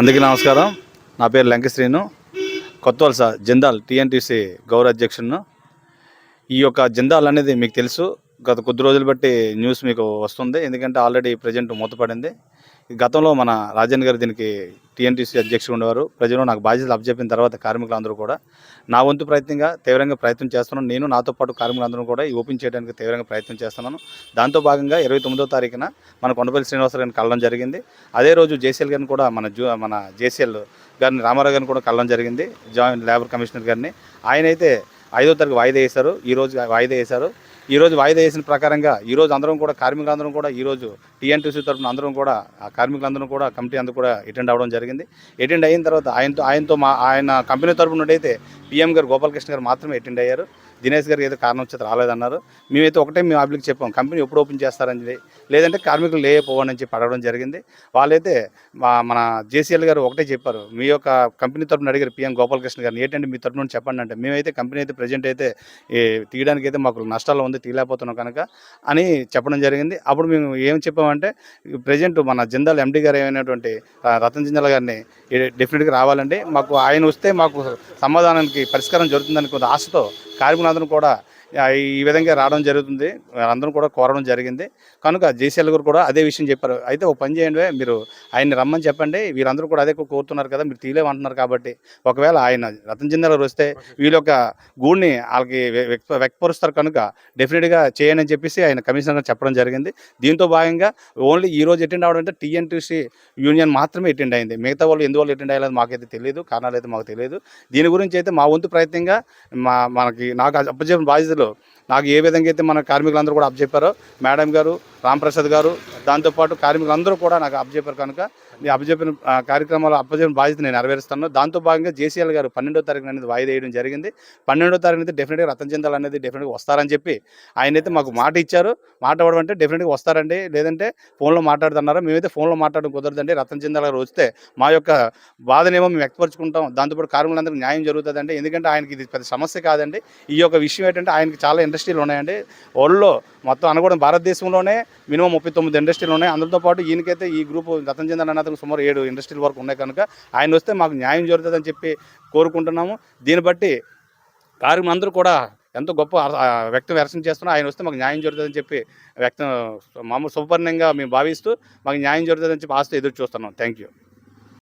అందరికీ నమస్కారం. నా పేరు లంకశ్రీను. కొత్త వలస జిందాల్ టీఎన్టీసీ గౌరవ అధ్యక్షును ఈ యొక్క జిందాల్ అనేది మీకు తెలుసు. గత కొద్ది రోజులు బట్టి న్యూస్ మీకు వస్తుంది. ఎందుకంటే ఆల్రెడీ ప్రజెంట్ మూతపడింది. గతంలో మన రాజన్ గారు దీనికి టీఎన్టీసీ అధ్యక్షుడు ఉండేవారు. ప్రజలు నాకు బాధ్యతలు అప్పచెప్పిన తర్వాత కార్మికులందరూ కూడా నా వంతు ప్రయత్నంగా తీవ్రంగా ప్రయత్నం చేస్తున్నాను. నేను నాతో పాటు కార్మికులందరూ కూడా ఈ ఓపెన్ చేయడానికి తీవ్రంగా ప్రయత్నం చేస్తున్నాను. దాంతో భాగంగా ఇరవై తొమ్మిదో తారీఖున మన కొండపల్లి శ్రీనివాసరావు గారిని కలడం జరిగింది. అదే రోజు జేసీఎల్ గారిని కూడా మన జూ మన జేసీఎల్ గారిని రామారావు గారిని కూడా కలడం జరిగింది. జాయింట్ లేబర్ కమిషనర్ గారిని. ఆయన అయితే ఐదో తారీఖు వాయిదా వేశారు ఈ రోజు వాయిదా వేశారు. ఈరోజు వాయిదా వేసిన ప్రకారంగా ఈరోజు అందరం కూడా కార్మికులందరం కూడా ఈ రోజు టీఎన్టీసీ తరఫున అందరం కూడా ఆ కార్మికులందరం కూడా కమిటీ అందరూ కూడా అటెండ్ అవ్వడం జరిగింది. అటెండ్ అయిన తర్వాత ఆయనతో ఆయనతో మా ఆయన కంపెనీ తరఫున అయితే పిఎం గారు గోపాలకృష్ణ గారు మాత్రమే అటెండ్ అయ్యారు. దినేష్ గారికి ఏదో కారణం వచ్చి రాలేదన్నారు. మేమైతే ఒకటే మేము అప్లిక్ చెప్పాం కంపెనీ ఎప్పుడు ఓపెన్ చేస్తారని లేదంటే కార్మికులు లేకపోవని చెప్పి అడగడం జరిగింది. వాళ్ళైతే మా మన జేసీఎల్ గారు ఒకటే చెప్పారు మీ యొక్క కంపెనీ తరఫున అడిగారు పిఎం గోపాలకృష్ణ గారిని ఏంటంటే మీ తరఫున నుండి చెప్పండి అంటే. మేమైతే కంపెనీ అయితే ప్రజెంట్ అయితే ఈ తీయడానికి అయితే మాకు నష్టాలు ఉంది తీయలేకపోతున్నాం కనుక అని చెప్పడం జరిగింది. అప్పుడు మేము ఏం చెప్పామంటే ప్రజెంట్ మన జిందాల్ ఎండి గారు ఏమైనటువంటి రతన్ జిందాల్ గారిని డెఫినెట్గా రావాలండి. మాకు ఆయన వస్తే మాకు సమాధానానికి పరిష్కారం జరుగుతుందని కొంత ఆశతో కార్మికులందరూ కూడా ఈ విధంగా రావడం జరుగుతుంది. అందరూ కూడా కోరడం జరిగింది. కనుక జేసీఎల్ గారు కూడా అదే విషయం చెప్పారు. అయితే ఒక పని చేయండి మీరు ఆయన్ని రమ్మని చెప్పండి. వీరందరూ కూడా అదే కోరుతున్నారు కదా మీరు తీయలేమంటున్నారు కాబట్టి. ఒకవేళ ఆయన రతన్ జిందాల్ గారు వస్తే వీళ్ళ యొక్క గూడిని వాళ్ళకి వ్యక్తపరుస్తారు కనుక డెఫినెట్గా చేయని అని చెప్పేసి ఆయన కమిషనర్ గారు చెప్పడం జరిగింది. దీంతో భాగంగా ఓన్లీ ఈ రోజు అటెండ్ అవ్వడం అంటే టీఎన్టీసీ యూనియన్ మాత్రమే అటెండ్ అయింది. మిగతా వాళ్ళు ఎందువల్ల అటెండ్ అయ్యాలో మాకైతే తెలియదు కారణాలు అయితే మాకు తెలియదు. దీని గురించి అయితే మా వంతు ప్రయత్నంగా మా మనకి నాకు అప్పచెప్పిన బాధ్యతలు నాకు ఏ విధంగా అయితే మన కార్మికులందరూ కూడా అప్పచెప్పారో మేడం గారు రాంప్రసాద్ గారు దాంతోపాటు కార్మికులందరూ కూడా నాకు అప్పచెప్పారు కనుక అప్పచెప్పిన కార్యక్రమాలు అప్పచెప్పిన బాధ్యత నేను నెరవేరుస్తాను. దాంతో భాగంగా జేసీఎల్ గారు పన్నెండో తారీఖు అనేది వాయిదా వేయడం జరిగింది. పన్నెండో తారీఖు అయితే డెఫినెట్గా రతన్ చెందాల్ అనేది డెఫినెట్గా వస్తారని చెప్పి ఆయన అయితే మాకు మాట ఇచ్చారు. మాట అవ్వడం అంటే డెఫినెట్గా వస్తారండి. లేదంటే ఫోన్లో మాట్లాడుతున్నారు? మేమైతే ఫోన్లో మాట్లాడడం కుదరదండి. రతన్ చెందాల గారు వస్తే మా యొక్క బాధనేమో మేము వ్యక్తపరుచుకుంటాం. దాంతోపాటు కార్మికులందరికీ న్యాయం జరుగుతుందండి. ఎందుకంటే ఆయనకి ఇది పెద్ద సమస్య కాదండి. ఈ యొక్క విషయం ఏంటంటే ఆయనకి చాలా ఇండస్ట్రీలు ఉన్నాయండి. వరల్డ్లో మొత్తం అనుకోవడం భారతదేశంలోనే మినిమం ముప్పై తొమ్మిది ఇండస్ట్రీలు ఉన్నాయి. అందరితో పాటు ఈయనకైతే ఈ గ్రూప్ రతన్ చెందాలన్నది అన్నతకు సుమారు ఏడు ఇండస్ట్రీల వరకు ఉన్నాయి కనుక ఆయన వస్తే మాకు న్యాయం జరుగుతుందని చెప్పి కోరుకుంటున్నాము. దీన్ని బట్టి కార్మికులందరూ కూడా ఎంతో గొప్ప వ్యక్తం వ్యక్తం చేస్తున్నా ఆయన వస్తే మాకు న్యాయం జరుగుతుందని చెప్పి వ్యక్తం మామూలు సుపర్ణంగా మేము భావిస్తూ మాకు న్యాయం జరుగుతుందని చెప్పి ఆస్తి ఎదురు చూస్తున్నాం. Thank you